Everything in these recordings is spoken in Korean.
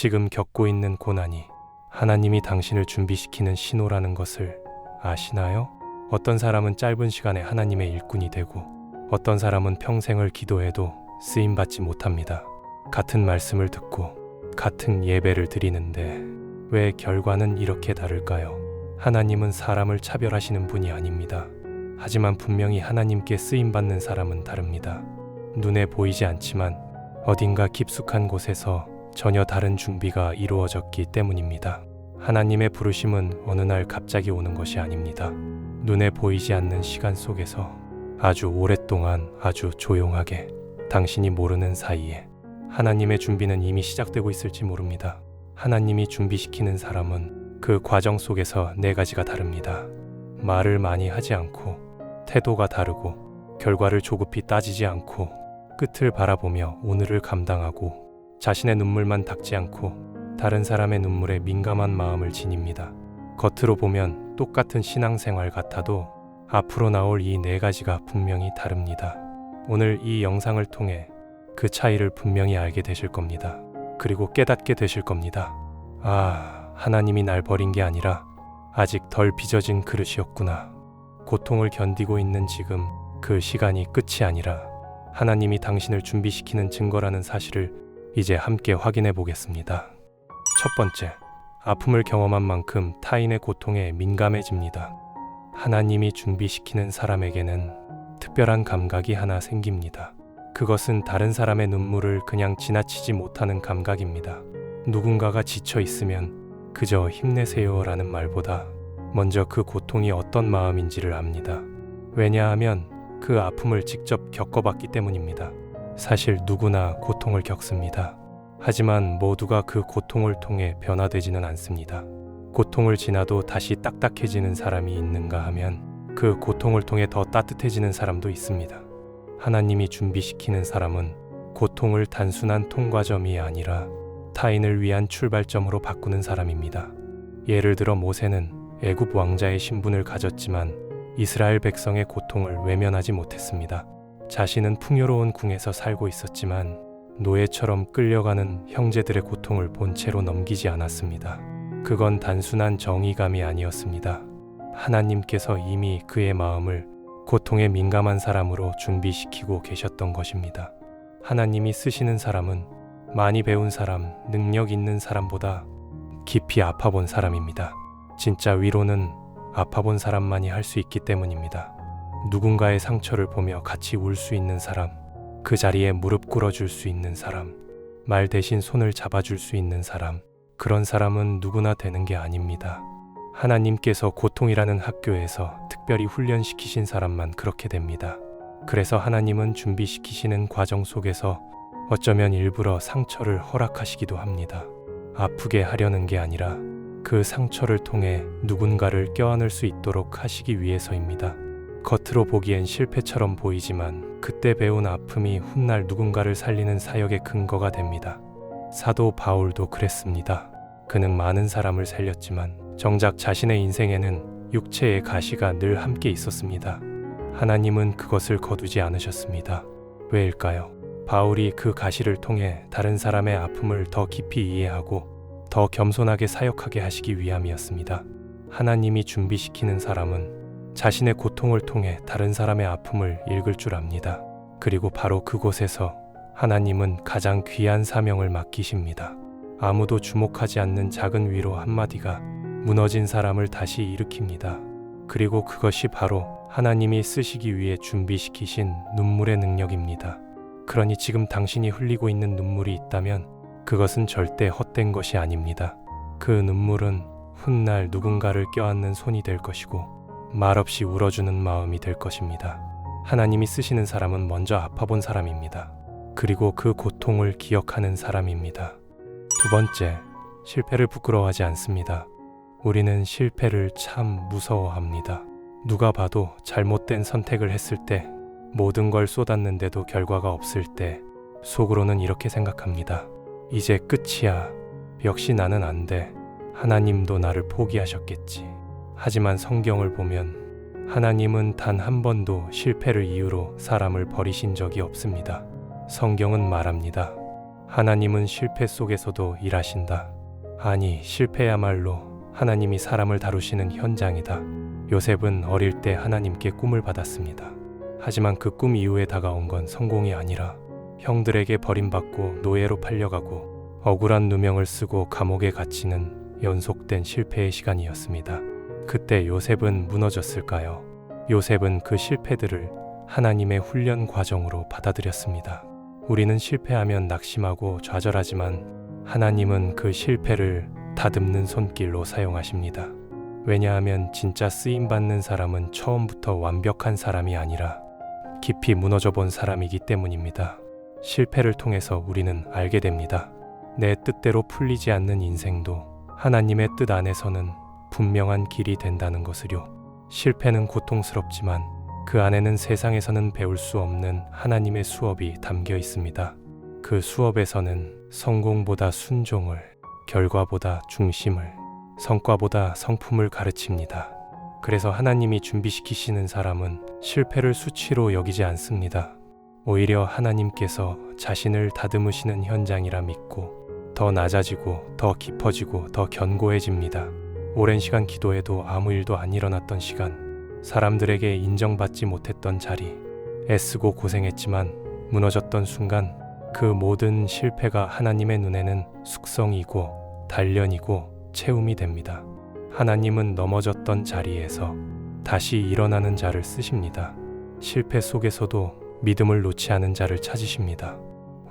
지금 겪고 있는 고난이 하나님이 당신을 준비시키는 신호라는 것을 아시나요? 어떤 사람은 짧은 시간에 하나님의 일꾼이 되고 어떤 사람은 평생을 기도해도 쓰임 받지 못합니다. 같은 말씀을 듣고 같은 예배를 드리는데 왜 결과는 이렇게 다를까요? 하나님은 사람을 차별하시는 분이 아닙니다. 하지만 분명히 하나님께 쓰임 받는 사람은 다릅니다. 눈에 보이지 않지만 어딘가 깊숙한 곳에서 전혀 다른 준비가 이루어졌기 때문입니다. 하나님의 부르심은 어느 날 갑자기 오는 것이 아닙니다. 눈에 보이지 않는 시간 속에서 아주 오랫동안 아주 조용하게 당신이 모르는 사이에 하나님의 준비는 이미 시작되고 있을지 모릅니다. 하나님이 준비시키는 사람은 그 과정 속에서 네 가지가 다릅니다. 말을 많이 하지 않고 태도가 다르고 결과를 조급히 따지지 않고 끝을 바라보며 오늘을 감당하고 자신의 눈물만 닦지 않고 다른 사람의 눈물에 민감한 마음을 지닙니다. 겉으로 보면 똑같은 신앙생활 같아도 앞으로 나올 이 네 가지가 분명히 다릅니다. 오늘 이 영상을 통해 그 차이를 분명히 알게 되실 겁니다. 그리고 깨닫게 되실 겁니다. 아, 하나님이 날 버린 게 아니라 아직 덜 빚어진 그릇이었구나. 고통을 견디고 있는 지금 그 시간이 끝이 아니라 하나님이 당신을 준비시키는 증거라는 사실을 이제 함께 확인해 보겠습니다. 첫 번째, 아픔을 경험한 만큼 타인의 고통에 민감해집니다. 하나님이 준비시키는 사람에게는 특별한 감각이 하나 생깁니다. 그것은 다른 사람의 눈물을 그냥 지나치지 못하는 감각입니다. 누군가가 지쳐 있으면 그저 힘내세요 라는 말보다 먼저 그 고통이 어떤 마음인지를 압니다. 왜냐하면 그 아픔을 직접 겪어봤기 때문입니다. 사실 누구나 고통을 겪습니다. 하지만 모두가 그 고통을 통해 변화되지는 않습니다. 고통을 지나도 다시 딱딱해지는 사람이 있는가 하면 그 고통을 통해 더 따뜻해지는 사람도 있습니다. 하나님이 준비시키는 사람은 고통을 단순한 통과점이 아니라 타인을 위한 출발점으로 바꾸는 사람입니다. 예를 들어 모세는 애굽 왕자의 신분을 가졌지만 이스라엘 백성의 고통을 외면하지 못했습니다. 자신은 풍요로운 궁에서 살고 있었지만 노예처럼 끌려가는 형제들의 고통을 본체로 넘기지 않았습니다. 그건 단순한 정의감이 아니었습니다. 하나님께서 이미 그의 마음을 고통에 민감한 사람으로 준비시키고 계셨던 것입니다. 하나님이 쓰시는 사람은 많이 배운 사람, 능력 있는 사람보다 깊이 아파본 사람입니다. 진짜 위로는 아파본 사람만이 할 수 있기 때문입니다. 누군가의 상처를 보며 같이 울 수 있는 사람, 그 자리에 무릎 꿇어줄 수 있는 사람, 말 대신 손을 잡아줄 수 있는 사람, 그런 사람은 누구나 되는 게 아닙니다. 하나님께서 고통이라는 학교에서 특별히 훈련시키신 사람만 그렇게 됩니다. 그래서 하나님은 준비시키시는 과정 속에서 어쩌면 일부러 상처를 허락하시기도 합니다. 아프게 하려는 게 아니라 그 상처를 통해 누군가를 껴안을 수 있도록 하시기 위해서입니다. 겉으로 보기엔 실패처럼 보이지만 그때 배운 아픔이 훗날 누군가를 살리는 사역의 근거가 됩니다. 사도 바울도 그랬습니다. 그는 많은 사람을 살렸지만 정작 자신의 인생에는 육체의 가시가 늘 함께 있었습니다. 하나님은 그것을 거두지 않으셨습니다. 왜일까요? 바울이 그 가시를 통해 다른 사람의 아픔을 더 깊이 이해하고 더 겸손하게 사역하게 하시기 위함이었습니다. 하나님이 준비시키는 사람은 자신의 고통을 통해 다른 사람의 아픔을 읽을 줄 압니다. 그리고 바로 그곳에서 하나님은 가장 귀한 사명을 맡기십니다. 아무도 주목하지 않는 작은 위로 한마디가 무너진 사람을 다시 일으킵니다. 그리고 그것이 바로 하나님이 쓰시기 위해 준비시키신 눈물의 능력입니다. 그러니 지금 당신이 흘리고 있는 눈물이 있다면 그것은 절대 헛된 것이 아닙니다. 그 눈물은 훗날 누군가를 껴안는 손이 될 것이고 말없이 울어주는 마음이 될 것입니다. 하나님이 쓰시는 사람은 먼저 아파본 사람입니다. 그리고 그 고통을 기억하는 사람입니다. 두 번째, 실패를 부끄러워하지 않습니다. 우리는 실패를 참 무서워합니다. 누가 봐도 잘못된 선택을 했을 때, 모든 걸 쏟았는데도 결과가 없을 때, 속으로는 이렇게 생각합니다. 이제 끝이야. 역시 나는 안 돼. 하나님도 나를 포기하셨겠지. 하지만 성경을 보면 하나님은 단 한 번도 실패를 이유로 사람을 버리신 적이 없습니다. 성경은 말합니다. 하나님은 실패 속에서도 일하신다. 아니, 실패야말로 하나님이 사람을 다루시는 현장이다. 요셉은 어릴 때 하나님께 꿈을 받았습니다. 하지만 그 꿈 이후에 다가온 건 성공이 아니라 형들에게 버림받고 노예로 팔려가고 억울한 누명을 쓰고 감옥에 갇히는 연속된 실패의 시간이었습니다. 그때 요셉은 무너졌을까요? 요셉은 그 실패들을 하나님의 훈련 과정으로 받아들였습니다. 우리는 실패하면 낙심하고 좌절하지만 하나님은 그 실패를 다듬는 손길로 사용하십니다. 왜냐하면 진짜 쓰임 받는 사람은 처음부터 완벽한 사람이 아니라 깊이 무너져 본 사람이기 때문입니다. 실패를 통해서 우리는 알게 됩니다. 내 뜻대로 풀리지 않는 인생도 하나님의 뜻 안에서는 분명한 길이 된다는 것을요. 실패는 고통스럽지만 그 안에는 세상에서는 배울 수 없는 하나님의 수업이 담겨 있습니다. 그 수업에서는 성공보다 순종을, 결과보다 중심을, 성과보다 성품을 가르칩니다. 그래서 하나님이 준비시키시는 사람은 실패를 수치로 여기지 않습니다. 오히려 하나님께서 자신을 다듬으시는 현장이라 믿고 더 낮아지고 더 깊어지고 더 견고해집니다. 오랜 시간 기도해도 아무 일도 안 일어났던 시간, 사람들에게 인정받지 못했던 자리, 애쓰고 고생했지만 무너졌던 순간 그 모든 실패가 하나님의 눈에는 숙성이고 단련이고 채움이 됩니다. 하나님은 넘어졌던 자리에서 다시 일어나는 자를 쓰십니다. 실패 속에서도 믿음을 놓지 않은 자를 찾으십니다.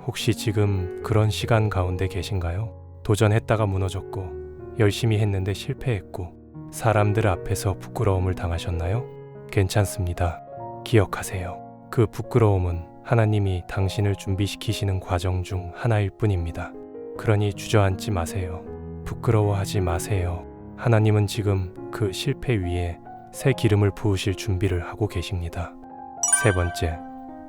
혹시 지금 그런 시간 가운데 계신가요? 도전했다가 무너졌고, 열심히 했는데 실패했고, 사람들 앞에서 부끄러움을 당하셨나요? 괜찮습니다. 기억하세요. 그 부끄러움은 하나님이 당신을 준비시키시는 과정 중 하나일 뿐입니다. 그러니 주저앉지 마세요. 부끄러워하지 마세요. 하나님은 지금 그 실패 위에 새 기름을 부으실 준비를 하고 계십니다. 세 번째,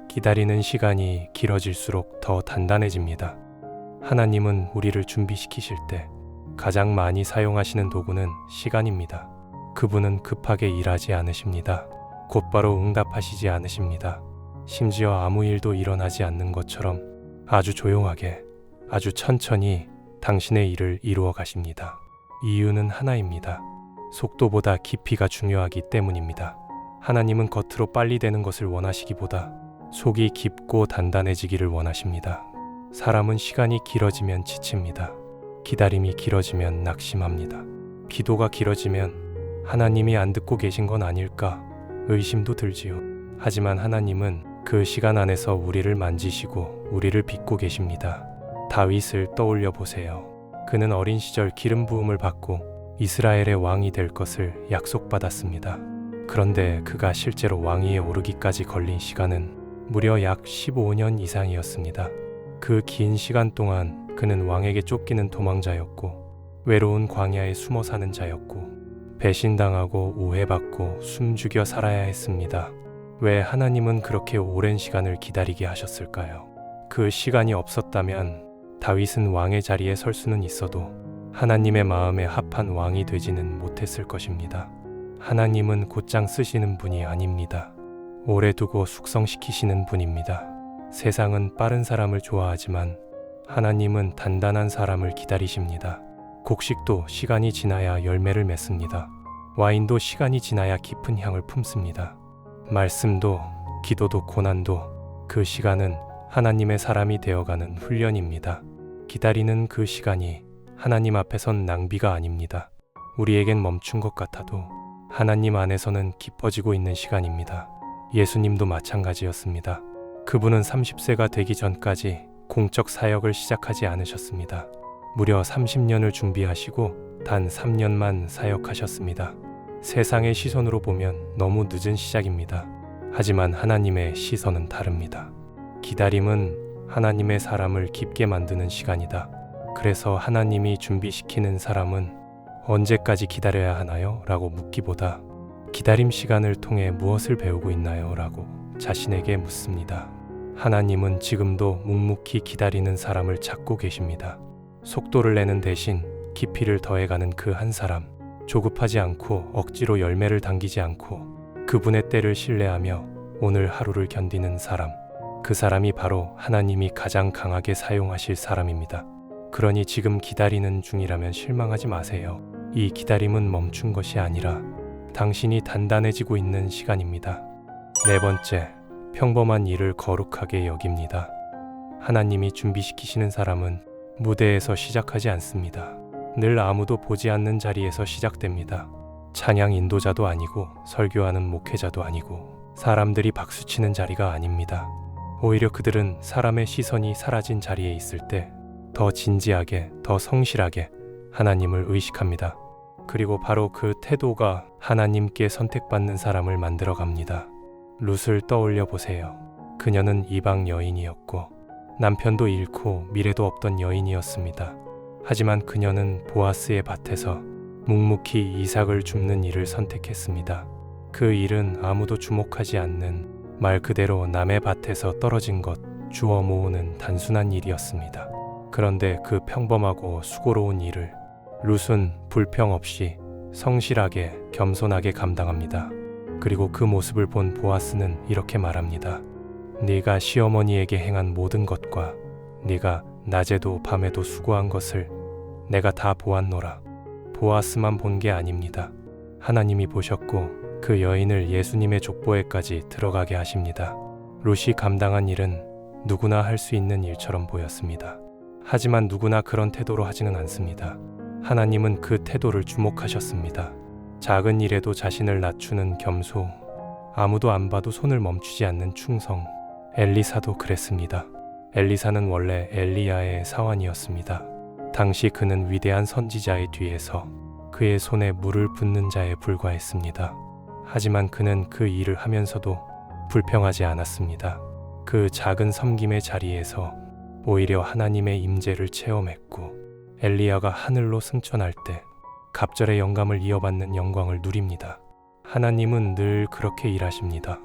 기다리는 시간이 길어질수록 더 단단해집니다. 하나님은 우리를 준비시키실 때 가장 많이 사용하시는 도구는 시간입니다. 그분은 급하게 일하지 않으십니다. 곧바로 응답하시지 않으십니다. 심지어 아무 일도 일어나지 않는 것처럼 아주 조용하게, 아주 천천히 당신의 일을 이루어 가십니다. 이유는 하나입니다. 속도보다 깊이가 중요하기 때문입니다. 하나님은 겉으로 빨리 되는 것을 원하시기보다 속이 깊고 단단해지기를 원하십니다. 사람은 시간이 길어지면 지칩니다. 기다림이 길어지면 낙심합니다. 기도가 길어지면 하나님이 안 듣고 계신 건 아닐까 의심도 들지요. 하지만 하나님은 그 시간 안에서 우리를 만지시고 우리를 빚고 계십니다. 다윗을 떠올려 보세요. 그는 어린 시절 기름 부음을 받고 이스라엘의 왕이 될 것을 약속받았습니다. 그런데 그가 실제로 왕위에 오르기까지 걸린 시간은 무려 약 15년 이상이었습니다. 그 긴 시간 동안 그는 왕에게 쫓기는 도망자였고 외로운 광야에 숨어 사는 자였고 배신당하고 오해받고 숨죽여 살아야 했습니다. 왜 하나님은 그렇게 오랜 시간을 기다리게 하셨을까요? 그 시간이 없었다면 다윗은 왕의 자리에 설 수는 있어도 하나님의 마음에 합한 왕이 되지는 못했을 것입니다. 하나님은 곧장 쓰시는 분이 아닙니다. 오래 두고 숙성시키시는 분입니다. 세상은 빠른 사람을 좋아하지만 하나님은 단단한 사람을 기다리십니다. 곡식도 시간이 지나야 열매를 맺습니다. 와인도 시간이 지나야 깊은 향을 품습니다. 말씀도 기도도 고난도 그 시간은 하나님의 사람이 되어가는 훈련입니다. 기다리는 그 시간이 하나님 앞에선 낭비가 아닙니다. 우리에겐 멈춘 것 같아도 하나님 안에서는 깊어지고 있는 시간입니다. 예수님도 마찬가지였습니다. 그분은 30세가 되기 전까지 공적 사역을 시작하지 않으셨습니다. 무려 30년을 준비하시고 단 3년만 사역하셨습니다. 세상의 시선으로 보면 너무 늦은 시작입니다. 하지만 하나님의 시선은 다릅니다. 기다림은 하나님의 사람을 깊게 만드는 시간이다. 그래서 하나님이 준비시키는 사람은 언제까지 기다려야 하나요? 라고 묻기보다 기다림 시간을 통해 무엇을 배우고 있나요? 라고 자신에게 묻습니다. 하나님은 지금도 묵묵히 기다리는 사람을 찾고 계십니다. 속도를 내는 대신 깊이를 더해가는 그 한 사람. 조급하지 않고 억지로 열매를 당기지 않고 그분의 때를 신뢰하며 오늘 하루를 견디는 사람. 그 사람이 바로 하나님이 가장 강하게 사용하실 사람입니다. 그러니 지금 기다리는 중이라면 실망하지 마세요. 이 기다림은 멈춘 것이 아니라 당신이 단단해지고 있는 시간입니다. 네 번째, 평범한 일을 거룩하게 여깁니다. 하나님이 준비시키시는 사람은 무대에서 시작하지 않습니다. 늘 아무도 보지 않는 자리에서 시작됩니다. 찬양 인도자도 아니고 설교하는 목회자도 아니고 사람들이 박수치는 자리가 아닙니다. 오히려 그들은 사람의 시선이 사라진 자리에 있을 때 더 진지하게, 더 성실하게 하나님을 의식합니다. 그리고 바로 그 태도가 하나님께 선택받는 사람을 만들어 갑니다. 룻을 떠올려 보세요. 그녀는 이방 여인이었고 남편도 잃고 미래도 없던 여인이었습니다. 하지만 그녀는 보아스의 밭에서 묵묵히 이삭을 줍는 일을 선택했습니다. 그 일은 아무도 주목하지 않는 말 그대로 남의 밭에서 떨어진 것 주워 모으는 단순한 일이었습니다. 그런데 그 평범하고 수고로운 일을 룻은 불평 없이 성실하게 겸손하게 감당합니다. 그리고 그 모습을 본 보아스는 이렇게 말합니다. 네가 시어머니에게 행한 모든 것과 네가 낮에도 밤에도 수고한 것을 내가 다 보았노라. 보아스만 본 게 아닙니다. 하나님이 보셨고 그 여인을 예수님의 족보에까지 들어가게 하십니다. 룻이 감당한 일은 누구나 할 수 있는 일처럼 보였습니다. 하지만 누구나 그런 태도로 하지는 않습니다. 하나님은 그 태도를 주목하셨습니다. 작은 일에도 자신을 낮추는 겸소, 아무도 안 봐도 손을 멈추지 않는 충성. 엘리사도 그랬습니다. 엘리사는 원래 엘리야의 사환이었습니다. 당시 그는 위대한 선지자의 뒤에서 그의 손에 물을 붓는 자에 불과했습니다. 하지만 그는 그 일을 하면서도 불평하지 않았습니다. 그 작은 섬김의 자리에서 오히려 하나님의 임재를 체험했고 엘리야가 하늘로 승천할 때 갑절의 영감을 이어받는 영광을 누립니다. 하나님은 늘 그렇게 일하십니다.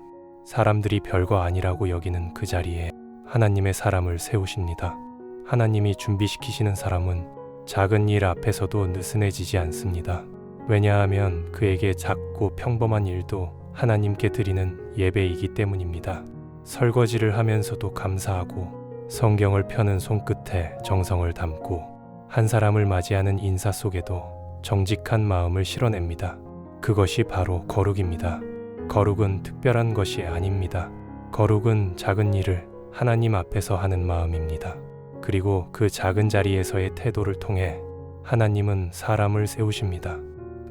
사람들이 별거 아니라고 여기는 그 자리에 하나님의 사람을 세우십니다. 하나님이 준비시키시는 사람은 작은 일 앞에서도 느슨해지지 않습니다. 왜냐하면 그에게 작고 평범한 일도 하나님께 드리는 예배이기 때문입니다. 설거지를 하면서도 감사하고 성경을 펴는 손끝에 정성을 담고 한 사람을 맞이하는 인사 속에도 정직한 마음을 실어냅니다. 그것이 바로 거룩입니다. 거룩은 특별한 것이 아닙니다. 거룩은 작은 일을 하나님 앞에서 하는 마음입니다. 그리고 그 작은 자리에서의 태도를 통해 하나님은 사람을 세우십니다.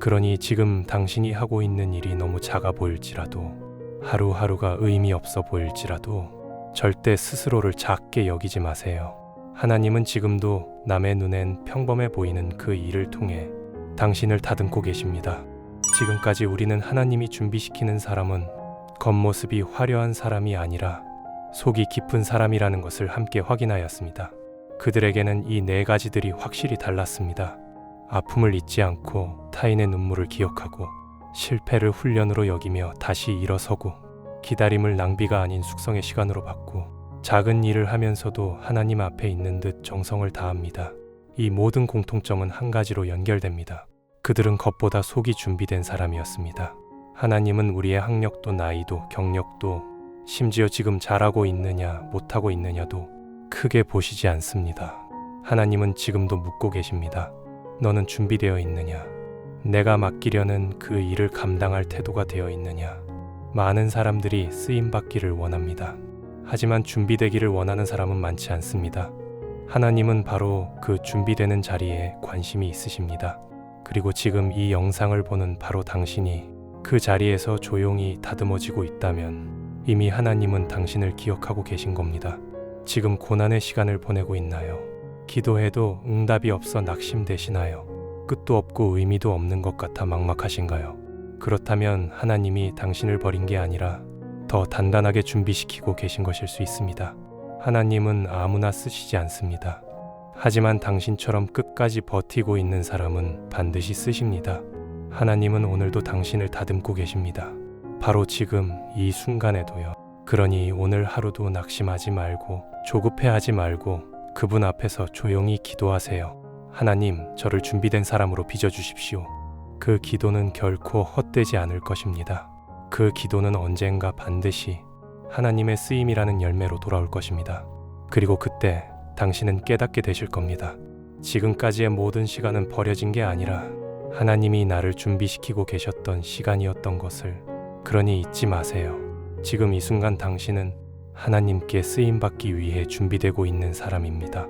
그러니 지금 당신이 하고 있는 일이 너무 작아 보일지라도 하루하루가 의미 없어 보일지라도 절대 스스로를 작게 여기지 마세요. 하나님은 지금도 남의 눈엔 평범해 보이는 그 일을 통해 당신을 다듬고 계십니다. 지금까지 우리는 하나님이 준비시키는 사람은 겉모습이 화려한 사람이 아니라 속이 깊은 사람이라는 것을 함께 확인하였습니다. 그들에게는 이 네 가지들이 확실히 달랐습니다. 아픔을 잊지 않고 타인의 눈물을 기억하고 실패를 훈련으로 여기며 다시 일어서고 기다림을 낭비가 아닌 숙성의 시간으로 받고 작은 일을 하면서도 하나님 앞에 있는 듯 정성을 다합니다. 이 모든 공통점은 한 가지로 연결됩니다. 그들은 겉보다 속이 준비된 사람이었습니다. 하나님은 우리의 학력도 나이도 경력도 심지어 지금 잘하고 있느냐 못하고 있느냐도 크게 보시지 않습니다. 하나님은 지금도 묻고 계십니다. 너는 준비되어 있느냐? 내가 맡기려는 그 일을 감당할 태도가 되어 있느냐? 많은 사람들이 쓰임 받기를 원합니다. 하지만 준비되기를 원하는 사람은 많지 않습니다. 하나님은 바로 그 준비되는 자리에 관심이 있으십니다. 그리고 지금 이 영상을 보는 바로 당신이 그 자리에서 조용히 다듬어지고 있다면 이미 하나님은 당신을 기억하고 계신 겁니다. 지금 고난의 시간을 보내고 있나요? 기도해도 응답이 없어 낙심되시나요? 끝도 없고 의미도 없는 것 같아 막막하신가요? 그렇다면 하나님이 당신을 버린 게 아니라 더 단단하게 준비시키고 계신 것일 수 있습니다. 하나님은 아무나 쓰시지 않습니다. 하지만 당신처럼 끝까지 버티고 있는 사람은 반드시 쓰십니다. 하나님은 오늘도 당신을 다듬고 계십니다. 바로 지금 이 순간에도요. 그러니 오늘 하루도 낙심하지 말고 조급해하지 말고 그분 앞에서 조용히 기도하세요. 하나님, 저를 준비된 사람으로 빚어주십시오. 그 기도는 결코 헛되지 않을 것입니다. 그 기도는 언젠가 반드시 하나님의 쓰임이라는 열매로 돌아올 것입니다. 그리고 그때 당신은 깨닫게 되실 겁니다. 지금까지의 모든 시간은 버려진 게 아니라 하나님이 나를 준비시키고 계셨던 시간이었던 것을 그러니 잊지 마세요. 지금 이 순간 당신은 하나님께 쓰임 받기 위해 준비되고 있는 사람입니다.